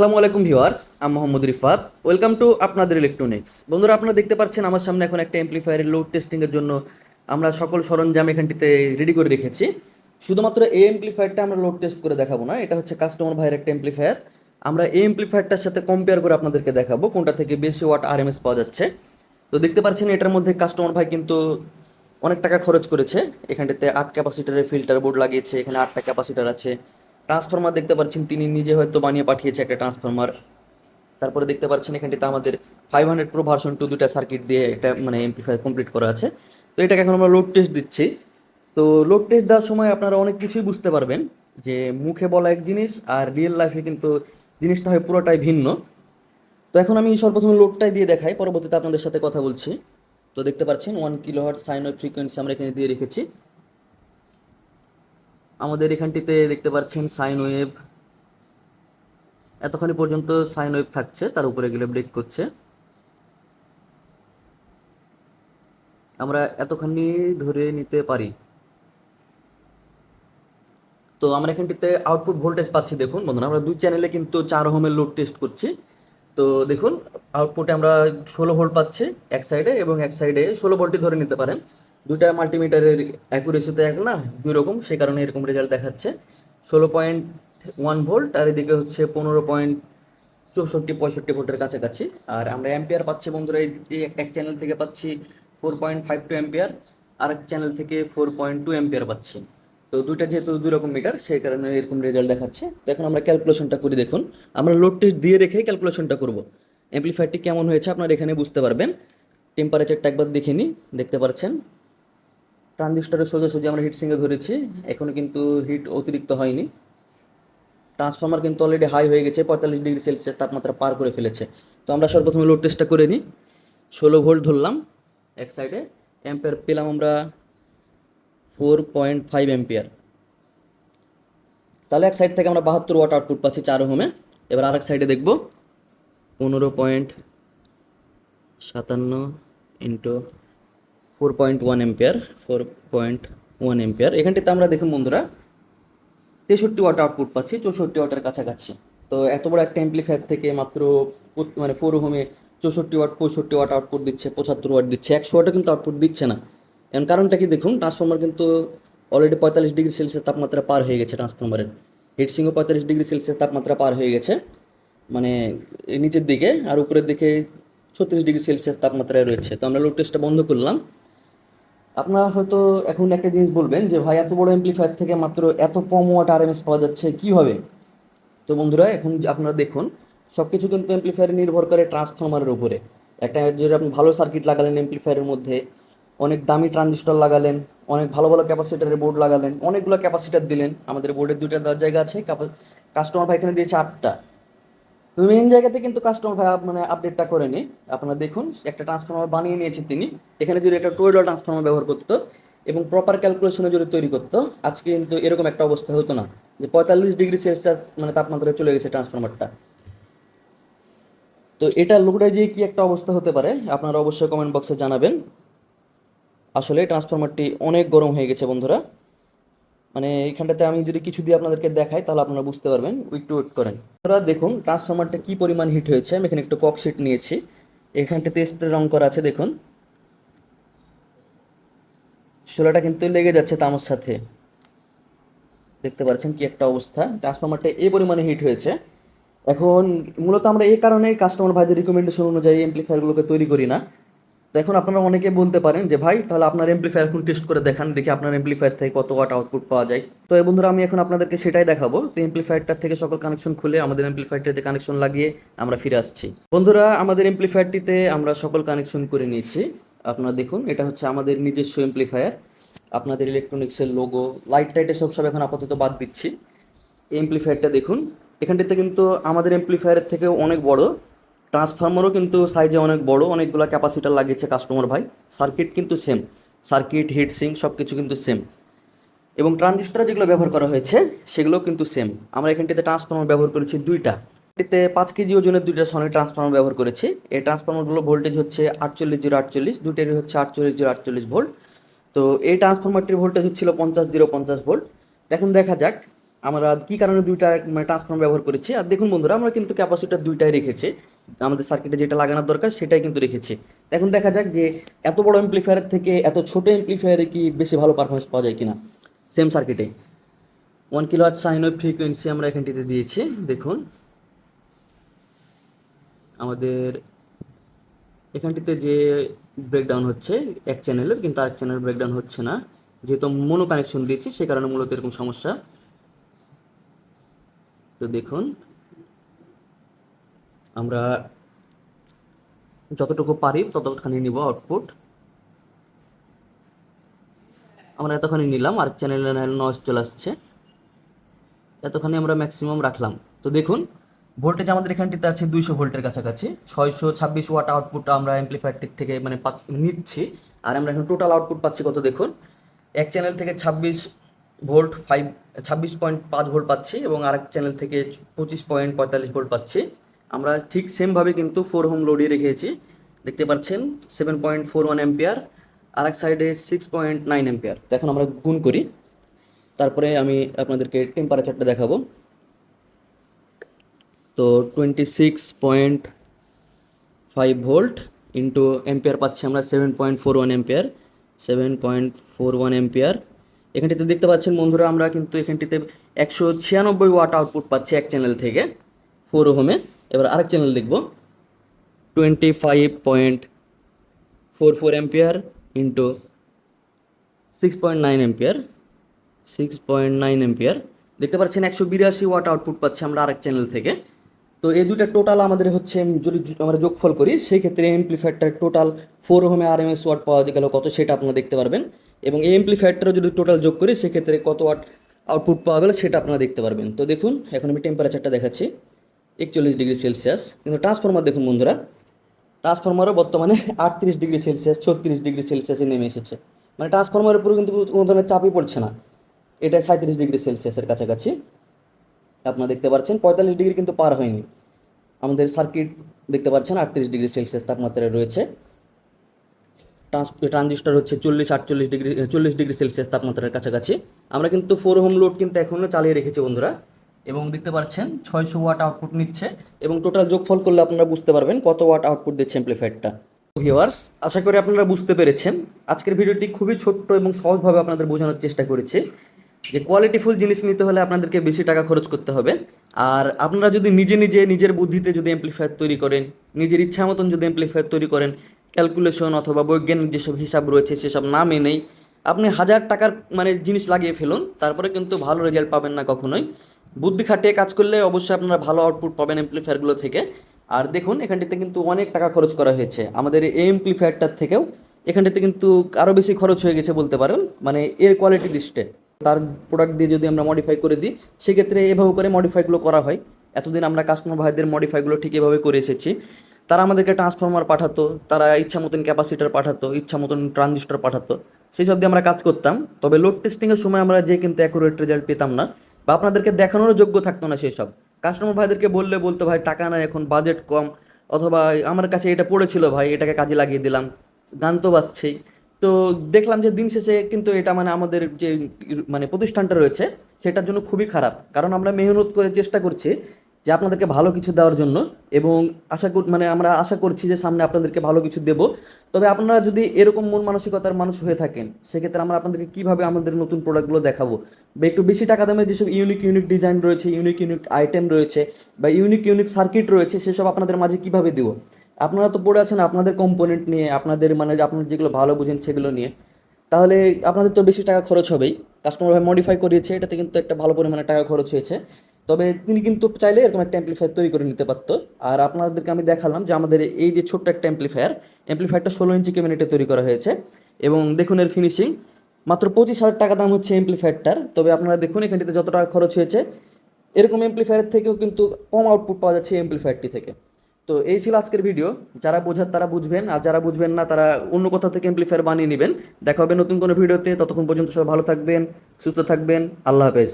আসসালামু আলাইকুম ভিউয়ার্স, আমি মোহাম্মদ রিফাত। ওয়েলকাম টু আপনাদের ইলেকট্রনিক্স বন্ধুরা, আপনারা দেখতে পাচ্ছেন আমার সামনে এখন একটা এমপ্লিফায়ারের লোড টেস্টিংয়ের জন্য আমরা সকল সরঞ্জাম এখানটিতে রেডি করে রেখেছি। শুধুমাত্র এই এমপ্লিফায়ারটা আমরা লোড টেস্ট করে দেখাবো না, এটা হচ্ছে কাস্টমার ভাইয়ের একটা এমপ্লিফায়ার আমরা এই এমপ্লিফায়ারটার সাথে কম্পেয়ার করে আপনাদেরকে দেখাবো কোনটা থেকে বেশি ওয়াট আরএমএস পাওয়া যাচ্ছে। তো দেখতে পাচ্ছেন, এটার মধ্যে কাস্টমার ভাই কিন্তু অনেক টাকা খরচ করেছে। এখানটাতে আট ক্যাপাসিটারের ফিল্টার বোর্ড লাগিয়েছে, এখানে আটটা ক্যাপাসিটার আছে। ট্রান্সফরমার দেখতে পাচ্ছেন, তিনি নিজে হয়তো বানিয়ে পাঠিয়েছে একটা ট্রান্সফরমার তারপরে দেখতে পাচ্ছেন এখানটিতে আমাদের five hundred pro version two দুটা সার্কিট দিয়ে একটা মানে এমপ্লিফায়ার কমপ্লিট করা আছে। তো এটাকে এখন আমরা লোড টেস্ট দিচ্ছি। তো লোড টেস্ট দেওয়ার সময় আপনারা অনেক কিছুই বুঝতে পারবেন, যে মুখে বলা এক জিনিস আর রিয়েল লাইফে কিন্তু জিনিসটা হয় পুরোটাই ভিন্ন। তো এখন আমি সর্বপ্রথমে লোডটাই দিয়ে দেখাই, পরবর্তীতে আপনাদের সাথে কথা বলছি। তো দেখতে পাচ্ছেন one kilo hertz sine frequency আমরা এখানে দিয়ে রেখেছি। আমাদের এখানটিতে দেখতে পাচ্ছেন সাইন ওয়েভ এতখানি পর্যন্ত সাইন ওয়েভ থাকছে, তার উপরে গেলে ব্রেক করছে। আমরা এতখানি ধরে নিতে পারি। তো আমরা এখানটিতে আউটপুট ভোল্টেজ পাচ্ছি, দেখুন বন্ধুরা, আমরা দুই চ্যানেলে কিন্তু চার হোমের লোড টেস্ট করছি। তো দেখুন আউটপুটে আমরা ষোলো ভোল্ট পাচ্ছি, এক সাইডে এবং এক সাইডে ষোলো ভোল্টই ধরে নিতে পারেন। দুইটা মাল্টিমিটারের অ্যাকুরেসিতে এক না, দুই রকম, সে কারণে এরকম রেজাল্ট দেখাচ্ছে। ষোলো পয়েন্ট ওয়ান ভোল্ট আর এদিকে হচ্ছে পনেরো পয়েন্ট চৌষট্টি, পঁয়ষট্টি ভোল্টের কাছাকাছি। আর আমরা অ্যাম্পিয়ার পাচ্ছি বন্ধুরা, এই এক চ্যানেল থেকে পাচ্ছি four point five two ampere আর এক চ্যানেল থেকে ফোর পয়েন্ট টু অ্যাম্পিয়ার পাচ্ছি। তো দুইটা যেহেতু দুই রকম মিটার সেই কারণে এরকম রেজাল্ট দেখাচ্ছে। তো এখন আমরা ক্যালকুলেশনটা করি, দেখুন। আমরা লোড টেস্ট দিয়ে রেখেই ক্যালকুলেশনটা করব। অ্যাম্প্লিফায়ারটি কেমন হয়েছে আপনারা এখানে বুঝতে পারবেন। টেম্পারেচারটা একবার দেখে নিই, দেখতে পাচ্ছেন? ট্রানজিস্টারের সোজাসুজি আমরা হিট সিঙ্গে ধরেছি। এখনও কিন্তু হিট অতিরিক্ত হয়নি। ট্রান্সফর্মার কিন্তু অলরেডি হাই হয়ে গেছে পঁয়তাল্লিশ ডিগ্রি সেলসিয়াস তাপমাত্রা পার করে ফেলেছে। তো আমরা সর্বপ্রথমে লোড টেস্টটা করে নিই। ষোলো ভোল্ট ধরলাম এক সাইডে অ্যাম্পিয়ার পেলাম আমরা ফোর পয়েন্ট ফাইভ অ্যাম্পিয়ার তাহলে এক সাইড থেকে আমরা বাহাত্তর ওয়াট আউটপুট পাচ্ছি চার হোমে এবার আরেক সাইডে দেখব। পনেরো পয়েন্ট সাতান্ন into four point one ampere four point one ampere এখানটিতে আমরা দেখুন বন্ধুরা, তেষট্টি ওয়াট আউটপুট পাচ্ছি, চৌষট্টি ওয়াটের কাছাকাছি। তো এত বড় একটা অ্যাম্প্লিফায়ার থেকে মাত্র মানে ফোর হোমে চৌষট্টি ওয়াট পঁয়ষট্টি ওয়াট আউটপুট দিচ্ছে, পঁচাত্তর ওয়াট দিচ্ছে, একশো ওয়াটও কিন্তু আউটপুট দিচ্ছে না। এর কারণটা কি দেখুন ট্রান্সফর্মার কিন্তু অলরেডি পঁয়তাল্লিশ ডিগ্রি সেলসিয়াস তাপমাত্রা পার হয়ে গেছে ট্রান্সফর্মারের হিটসিংও পঁয়তাল্লিশ ডিগ্রি সেলসিয়াস তাপমাত্রা পার হয়ে গেছে। মানে নিচের দিকে আর উপরের দিকে ছত্রিশ ডিগ্রি সেলসিয়াস তাপমাত্রায় রয়েছে। তো আমরা লোড টেস্টটা বন্ধ করলাম। আপনারা হয়তো এখন একটা জিনিস বলবেন যে, ভাই, এত বড় এমপ্লিফায়ার থেকে মাত্র এত কম ওয়াট আরএমএস পাওয়া যাচ্ছে কীভাবে তো বন্ধুরা, এখন আপনারা দেখুন সব কিছু কিন্তু এমপ্লিফায়ারে নির্ভর করে ট্রান্সফরমারের উপরে। একটা যদি আপনি ভালো সার্কিট লাগালেন এমপ্লিফায়ারের মধ্যে, অনেক দামি ট্রানজিস্টর লাগালেন, অনেক ভালো ভালো ক্যাপাসিটারের বোর্ড লাগালেন, অনেকগুলো ক্যাপাসিটার দিলেন। আমাদের বোর্ডের দুইটা জায়গা আছে কাস্টমার ভাই এখানে দিয়েছে আটটা। মেন জায়গাতে কিন্তু কাস্টমার ভাই মানে আপডেটটা করেনি আপনারা দেখুন, একটা ট্রান্সফর্মার বানিয়ে নিয়েছে তিনি। এখানে যদি একটা টোয়েডল ট্রান্সফর্মার ব্যবহার করতো এবং প্রপার ক্যালকুলেশনে যদি তৈরি করতো, আজকে কিন্তু এরকম একটা অবস্থা হতো না যে পঁয়তাল্লিশ ডিগ্রি সেলসিয়াস মানে তাপমাত্রায় চলে গেছে ট্রান্সফর্মারটা তো এটা লোকটা যে কি একটা অবস্থা হতে পারে, আপনারা অবশ্যই কমেন্ট বক্সে জানাবেন। আসলে ট্রান্সফর্মারটি অনেক গরম হয়ে গেছে বন্ধুরা। মানে এইখানটাতে আমি যদি কিছু দিয়ে আপনাদেরকে দেখাই, তাহলে আপনারা বুঝতে পারবেন। একটু ওয়েট করেন। আপনারা দেখুন ট্রান্সফরমারটা কি পরিমাণ হিট হয়েছে। আমি এখানে একটু কক শিট নিয়েছি। এখানটাতে স্প্রে রং করা আছে, দেখুন। শোলাটা কিন্তু লেগে যাচ্ছে তামার সাথে। দেখতে পাচ্ছেন কি একটা অবস্থা। ট্রান্সফরমারটা এই পরিমাণে হিট হয়েছে। এখন মূলত আমরা এই কারণেই কাস্টমার ভাইদের রিকমেন্ডেশন অনুযায়ী এমপ্লিফায়ারগুলোকে তৈরি করি না। তো এখন আপনারা অনেকে বলতে পারেন যে, ভাই, তাহলে আপনার এমপ্লিফায়ার এখন টেস্ট করে দেখান, দেখি আপনার এমপ্লিফায়ার থেকে কত ওয়াট আউটপুট পাওয়া যায়। তো এই বন্ধুরা, আমি এখন আপনাদেরকে সেটাই দেখাবো। তো এমপ্লিফায়ারটার থেকে সকল কানেকশন খুলে আমাদের এমপ্লিফায়ারটিতে কানেকশন লাগিয়ে আমরা ফিরে আসছি। বন্ধুরা, আমাদের এমপ্লিফায়ারটিতে আমরা সকল কানেকশন করে নিয়েছি। আপনারা দেখুন, এটা হচ্ছে আমাদের নিজস্ব এমপ্লিফায়ার আপনাদের ইলেকট্রনিক্সের লোগো লাইট টাইটে সব সব এখন আপাতত বাদ দিচ্ছি। এমপ্লিফায়ারটা দেখুন। এখানটিতে কিন্তু আমাদের এমপ্লিফায়ারের থেকে অনেক বড়। ট্রান্সফর্মারও কিন্তু সাইজে অনেক বড়, অনেকগুলো ক্যাপাসিটার লাগিয়েছে কাস্টমার ভাই। সার্কিট কিন্তু সেম সার্কিট হিট সিং সব কিছু কিন্তু সেম এবং ট্রানজিস্টার যেগুলো ব্যবহার করা হয়েছে সেগুলো কিন্তু সেম আমরা এখানটিতে ট্রান্সফর্মার ব্যবহার করেছি দুইটা। এটিতে পাঁচ কেজি ওজনের দুইটা সনি ট্রান্সফর্মার ব্যবহার করেছি। এই ট্রান্সফর্মারগুলো ভোল্টেজ হচ্ছে আটচল্লিশ জিরো আটচল্লিশ, দুইটারই হচ্ছে আটচল্লিশ জিরো আটচল্লিশ ভোল্ট তো এই ট্রান্সফর্মারটির ভোল্টেজ হচ্ছিল পঞ্চাশ জিরো পঞ্চাশ ভোল্ট এখন দেখা যাক আমরা কী কারণে দুইটা মানে ট্রান্সফর্ম ব্যবহার করেছি। আর দেখুন বন্ধুরা, আমরা কিন্তু ক্যাপাসিটার দুইটাই রেখেছি। আমাদের সার্কিটে যেটা লাগানোর দরকার সেটাই কিন্তু রেখেছি। এখন দেখা যাক যে এত বড় এমপ্লিফায়ারের থেকে এত ছোট এমপ্লিফায়ারে কি বেশি ভালো পারফরমেন্স পাওয়া যায় কিনা। সেম সার্কিটে ওয়ান কিলো আট সাইন ওয়েভ ফ্রিকোয়েন্সি আমরা এখানটিতে দিয়েছি, দেখুন। আমাদের এখানটিতে যে ব্রেকডাউন হচ্ছে, এক চ্যানেলের কিন্তু আরেক চ্যানেল ব্রেকডাউন হচ্ছে না। যেহেতু মনো কানেকশন দিয়েছি, সে কারণে মূলত এরকম সমস্যা। তো দেখুন আমরা যতটুকু পারি ততখানি নিব আউটপুট আমরা এতখানি নিলাম আরেক চ্যানেলে নয়েজ চলে আসছে। এতখানি আমরা ম্যাক্সিমাম রাখলাম। তো দেখুন ভোল্টেজ আমাদের এখানটিতে আছে দুইশো ভোল্টের কাছাকাছি। ছয়শো ছাব্বিশ ওয়াট আউটপুট আমরা অ্যাম্প্লিফায়ারটির থেকে মানে নিচ্ছি। আর আমরা এখন টোটাল আউটপুট পাচ্ছি কত দেখুন? এক চ্যানেল থেকে ছাব্বিশ ভোল্ট ফাইভ ছাব্বিশ পয়েন্ট পাঁচ ভোল্ট পাচ্ছি এবং আরেক চ্যানেল থেকে পঁচিশ পয়েন্ট পঁয়তাল্লিশ ভোল্ট পাচ্ছি। আমরা ঠিক সেমভাবে কিন্তু ফোর হোম লোডই রেখেছি। দেখতে পাচ্ছেন seven point four one ampere আর এক সাইডে সিক্স পয়েন্ট নাইন এম্পিয়ার তো এখন আমরা গুণ করি। তারপরে আমি আপনাদেরকে টেম্পারেচারটা দেখাবো। তো twenty six point five volt into ampere পাচ্ছি আমরা seven point four one ampere seven point four one ampere এখানটিতে দেখতে পাচ্ছেন বন্ধুরা, আমরা কিন্তু এখানটিতে একশো ছিয়ানব্বই ওয়াট আউটপুট পাচ্ছি এক চ্যানেল থেকে ফোর হোমে এবার আরেক চ্যানেল দেখব। Twenty five point four four ampere into six point nine ampere six point nine ampere দেখতে পাচ্ছেন একশো বিরাশি ওয়াট আউটপুট পাচ্ছি আমরা আরেক চ্যানেল থেকে। তো এই দুইটা টোটাল আমাদের হচ্ছে যদি আমরা যোগফল করি, সেই ক্ষেত্রে এমপ্লিফায়ারটার টোটাল ফোর হোমে আর এম এস ওয়াট পাওয়া গেল, কত সেটা আপনারা দেখতে পারবেন। এবং এই এমপ্লিফায়ারটারও যদি টোটাল যোগ করি, সেক্ষেত্রে কত ওয়াট আউটপুট পাওয়া গেল, সেটা আপনারা দেখতে পারবেন। তো দেখুন, এখন আমি টেম্পারেচারটা দেখাচ্ছি। একচল্লিশ ডিগ্রি সেলসিয়াস। কিন্তু ট্রান্সফরমার দেখুন বন্ধুরা, ট্রান্সফরমারও বর্তমানে আটত্রিশ ডিগ্রি সেলসিয়াস, ছত্রিশ ডিগ্রি সেলসিয়াসে নেমে এসেছে। মানে ট্রান্সফরমারের উপরে কিন্তু কোনো ধরনের চাপই পড়ছে না। এটা সাঁত্রিশ ডিগ্রি সেলসিয়াসের কাছাকাছি। আপনারা দেখতে পাচ্ছেন, পঁয়তাল্লিশ ডিগ্রি কিন্তু পার হয়নি। আমাদের সার্কিট দেখতে পাচ্ছেন, আটত্রিশ ডিগ্রি সেলসিয়াস তাপমাত্রায় রয়েছে। ট্রানজিস্টার হচ্ছে চল্লিশ, আটচল্লিশ ডিগ্রি, চল্লিশ ডিগ্রি সেলসিয়াস তাপমাত্রার কাছাকাছি। আমরা কিন্তু ফোর হোম লোড কিন্তু এখনও চালিয়ে রেখেছি বন্ধুরা। এবং দেখতে পাচ্ছেন ছয়শো ওয়াট আউটপুট নিচ্ছে এবং টোটাল যোগফল করলে আপনারা বুঝতে পারবেন কত ওয়াট আউটপুট দিচ্ছে অ্যাম্প্লিফায়ারটা ভিউয়ার্স আশা করি আপনারা বুঝতে পেরেছেন। আজকের ভিডিওটি খুবই ছোট্ট এবং সহজভাবে আপনাদের বোঝানোর চেষ্টা করেছি যে কোয়ালিটিফুল জিনিস নিতে হলে আপনাদেরকে বেশি টাকা খরচ করতে হবে। আর আপনারা যদি নিজে নিজে নিজের বুদ্ধিতে যদি অ্যাম্প্লিফায়ার তৈরি করেন, নিজের ইচ্ছা মতন যদি অ্যাম্প্লিফায়ার তৈরি করেন ক্যালকুলেশন অথবা বৈজ্ঞানিক যেসব হিসাব রয়েছে সেসব না মেনেই আপনি হাজার টাকার মানে জিনিস লাগিয়ে ফেলুন, তারপরে কিন্তু ভালো রেজাল্ট পাবেন না কখনোই। বুদ্ধি খাটিয়ে কাজ করলে অবশ্যই আপনারা ভালো আউটপুট পাবেন অ্যাম্প্লিফায়ারগুলো থেকে। আর দেখুন, এখানটিতে কিন্তু অনেক টাকা খরচ করা হয়েছে। আমাদের এই এমপ্লিফায়ারটার থেকেও এখানটিতে কিন্তু আরও বেশি খরচ হয়ে গেছে বলতে পারেন মানে এর কোয়ালিটি দৃষ্টে তার প্রোডাক্ট দিয়ে যদি আমরা মডিফাই করে দিই, সেক্ষেত্রে এভাবে করে মডিফাইগুলো করা হয়। এতদিন আমরা কাস্টমার ভাইদের মডিফাইগুলো ঠিক এভাবে করে এসেছি। তারা আমাদেরকে ট্রান্সফর্মার পাঠাতো, তারা ইচ্ছা মতন ক্যাপাসিটার পাঠাতো, ইচ্ছা মতন ট্রানজিস্টার পাঠাতো। সেই সব দিয়ে আমরা কাজ করতাম। তবে লোড টেস্টিংয়ের সময় আমরা যে কিন্তু অ্যাকুরেট রেজাল্ট পেতাম না। বা আপনাদেরকে দেখানোর যোগ্য থাকতো না সেই সব কাস্টমার ভাইদেরকে বললে বলতো, ভাই, টাকা নাই এখন বাজেট কম। অথবা আমার কাছে এটা পড়েছিল, ভাই, এটাকে কাজে লাগিয়ে দিলাম। গান তো বাজছেই। তো দেখলাম যে দিন শেষে কিন্তু এটা মানে আমাদের যে মানে প্রতিষ্ঠানটা রয়েছে, সেটার জন্য খুবই খারাপ। কারণ আমরা মেহনত করে চেষ্টা করছি যে আপনাদেরকে ভালো কিছু দেওয়ার জন্য এবং আশা কর মানে আমরা আশা করছি যে সামনে আপনাদেরকে ভালো কিছু দেব। তবে আপনারা যদি এরকম মন মানসিকতার মানুষ হয়ে থাকেন, সেক্ষেত্রে আমরা আপনাদেরকে কীভাবে আমাদের নতুন প্রোডাক্টগুলো দেখাবো? বা একটু বেশি টাকা দামে যেসব ইউনিক ইউনিক ডিজাইন রয়েছে ইউনিক ইউনিক আইটেম রয়েছে বা ইউনিক ইউনিক সার্কিট রয়েছে, সেসব আপনাদের মাঝে কীভাবে দেবো? আপনারা তো পড়ে আছেন আপনাদের কম্পোনেন্ট নিয়ে, আপনাদের মানে আপনারা যেগুলো ভালো বুঝেন সেগুলো নিয়ে। তাহলে আপনাদের তো বেশি টাকা খরচ হবেই। কাস্টমার ভাই মডিফাই করিয়েছে, এটাতে কিন্তু একটা ভালো পরিমাণে টাকা খরচ হয়েছে। তবে তিনি কিন্তু চাইলে এরকম একটা অ্যাম্প্লিফায়ার তৈরি করে নিতে পারতো। আর আপনাদেরকে আমি দেখালাম যে আমাদের এই যে ছোট্ট একটা অ্যাম্প্লিফায়ার অ্যাম্প্লিফায়ারটা ষোলো ইঞ্চি ক্যাবিনেটে তৈরি করা হয়েছে। এবং দেখুন এর ফিনিশিং মাত্র পঁচিশ হাজার টাকা দাম হচ্ছে অ্যাম্প্লিফায়ারটার তবে আপনারা দেখুন এখানটিতে যত টাকা খরচ হয়েছে, এরকম অ্যাম্প্লিফায়ারের থেকেও কিন্তু কম আউটপুট পাওয়া যাচ্ছে অ্যাম্প্লিফায়ারটি থেকে। তো এই ছিল আজকের ভিডিও যারা বোঝার তারা বুঝবেন, আর যারা বুঝবেন না তারা অন্য কোথাও থেকে অ্যাম্প্লিফায়ার বানিয়ে নেবেন। দেখা হবে নতুন কোনো ভিডিওতে ততক্ষণ পর্যন্ত সবাই ভালো থাকবেন, সুস্থ থাকবেন। আল্লাহ হাফেজ।